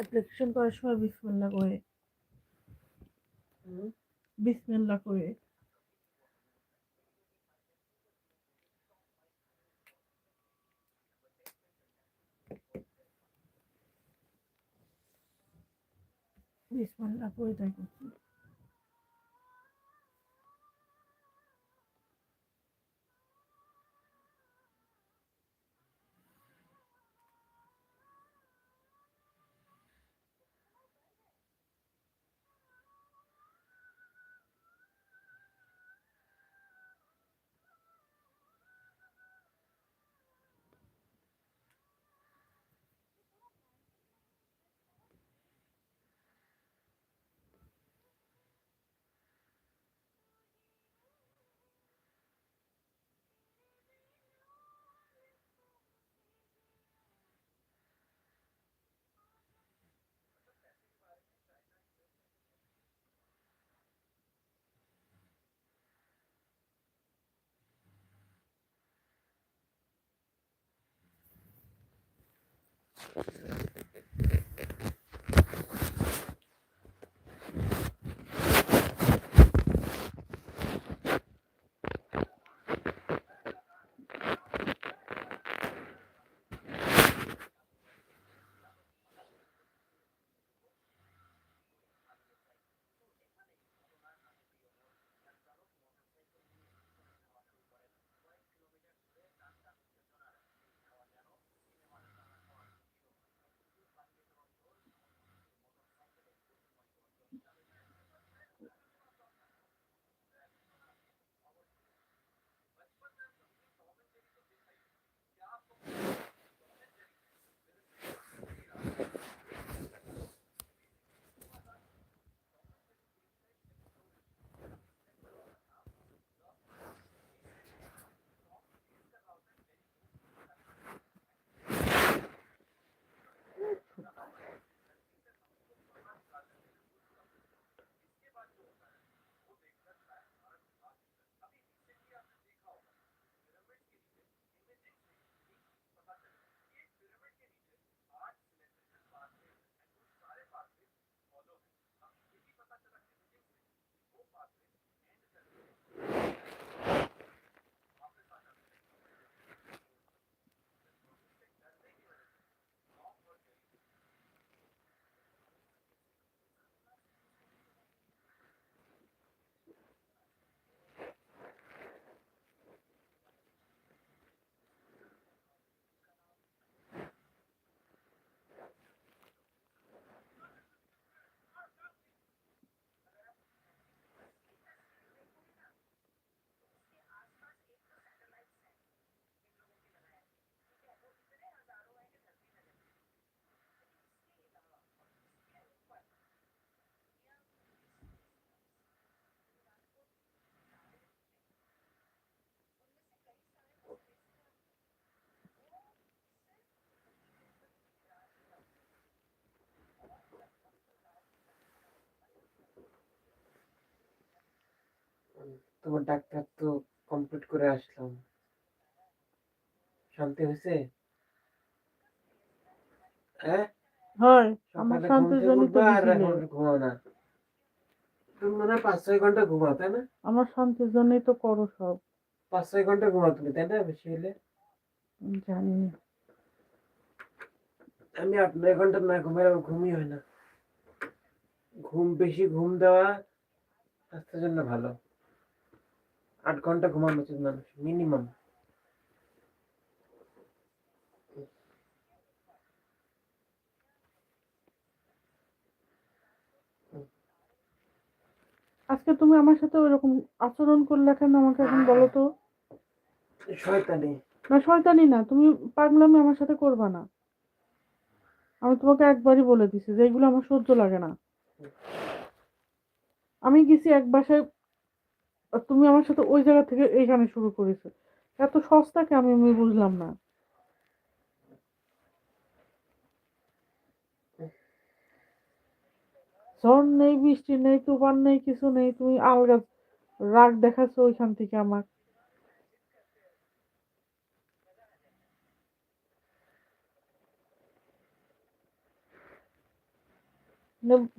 Application করার সময় বিসমিল্লা করে? বিসমিল্লা করে। বিসমিল্লা করে তাই করছি। তোমার ডাক্তার তো কমপ্লিট করে আসলাম। শান্তি হয়েছে? হ্যাঁ? আমার শান্তির জন্য। ঘুমাও না। তুমি মনে হয় পাঁচ ছয় ঘণ্টা তাই না? আমার শান্তির জন্যই তো করো সব। পাঁচ ছয় ঘণ্টা তুমি তাই না? বেশি হলে। আমি জানি না। আমি আট নয় ঘণ্টা না ঘুমাই আমার ঘুমই হয় না। ঘুম বেশি ঘুম দেওয়া স্বাস্থ্যের জন্য ভালো। আট ঘণ্টা ঘুমানো উচিত মানুষ মিনিমাম আজকে তুমি আমার সাথে ওইরকম আচরণ করলে কেন আমাকে এখন বলো তো? শয়তানি। না শয়তানি না তুমি পাগলামি আমার সাথে করবা না। আমি তোমাকে একবারই বলে দিছি যে এইগুলো আমার সহ্য লাগে না। আমি গেছি এক বাসায় তুমি আমার সাথে ওই জায়গা থেকে এইখানে শুরু করেছ। এত সস্তাকে আমি আমি বুঝলাম না। ঝড় নেই, বৃষ্টি নেই, তুফান নেই, কিছু নেই, তুমি আলগা রাগ দেখাচ্ছ ওইখান থেকে আমার।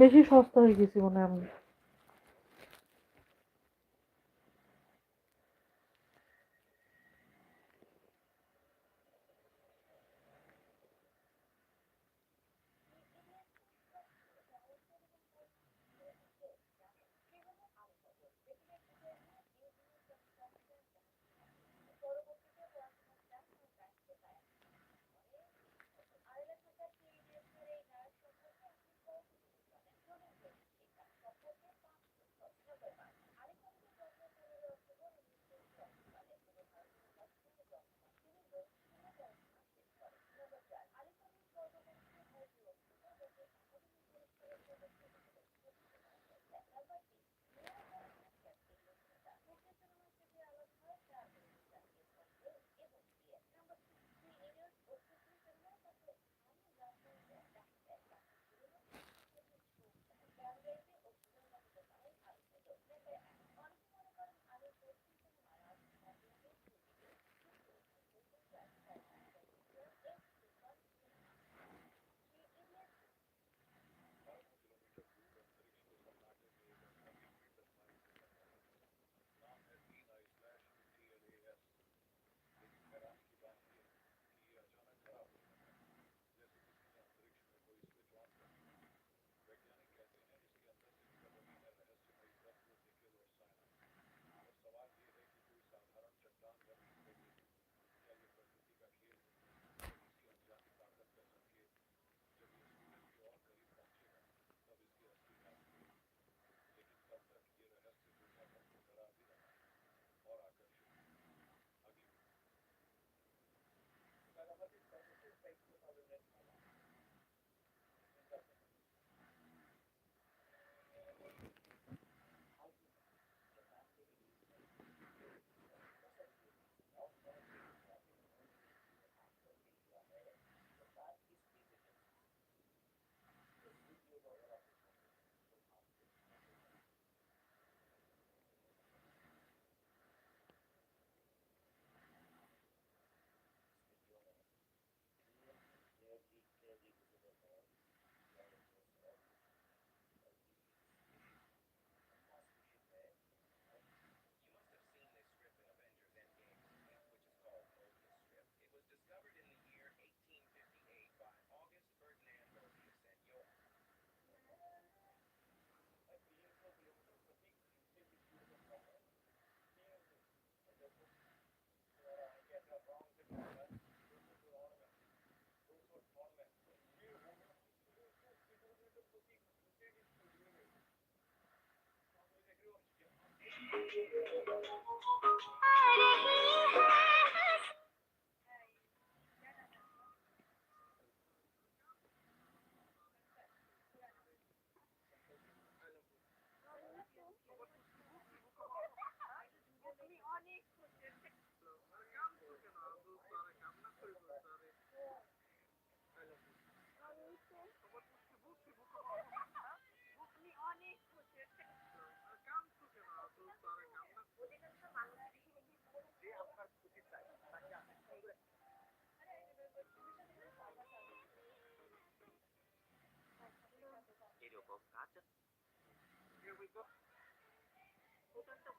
বেশি সস্তা হয়ে গেছি মনে আমি। Thank you. Here we go. Open the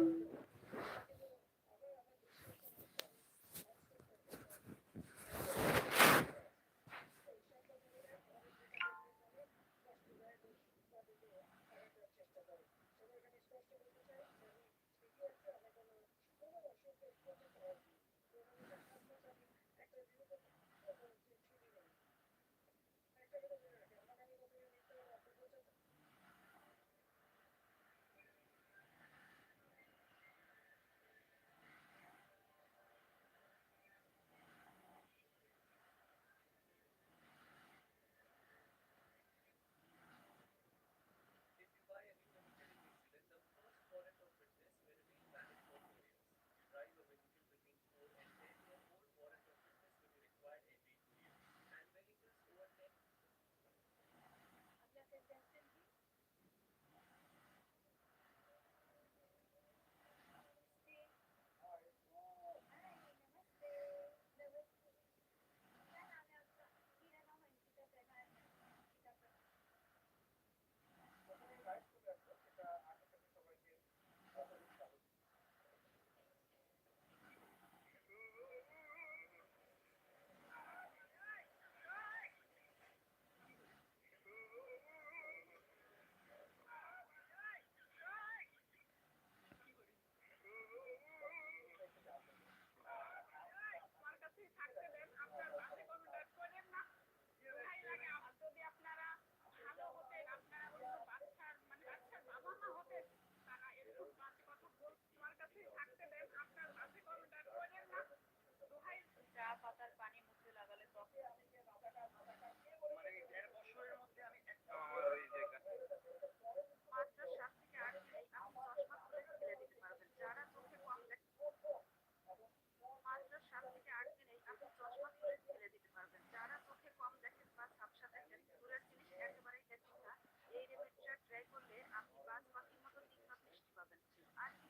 আমার Gracias. I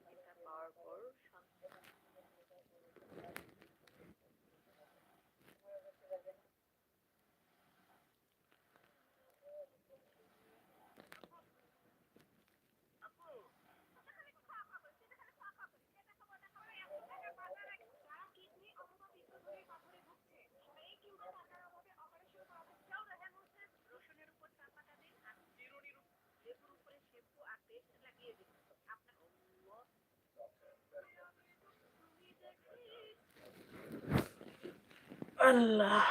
Allah.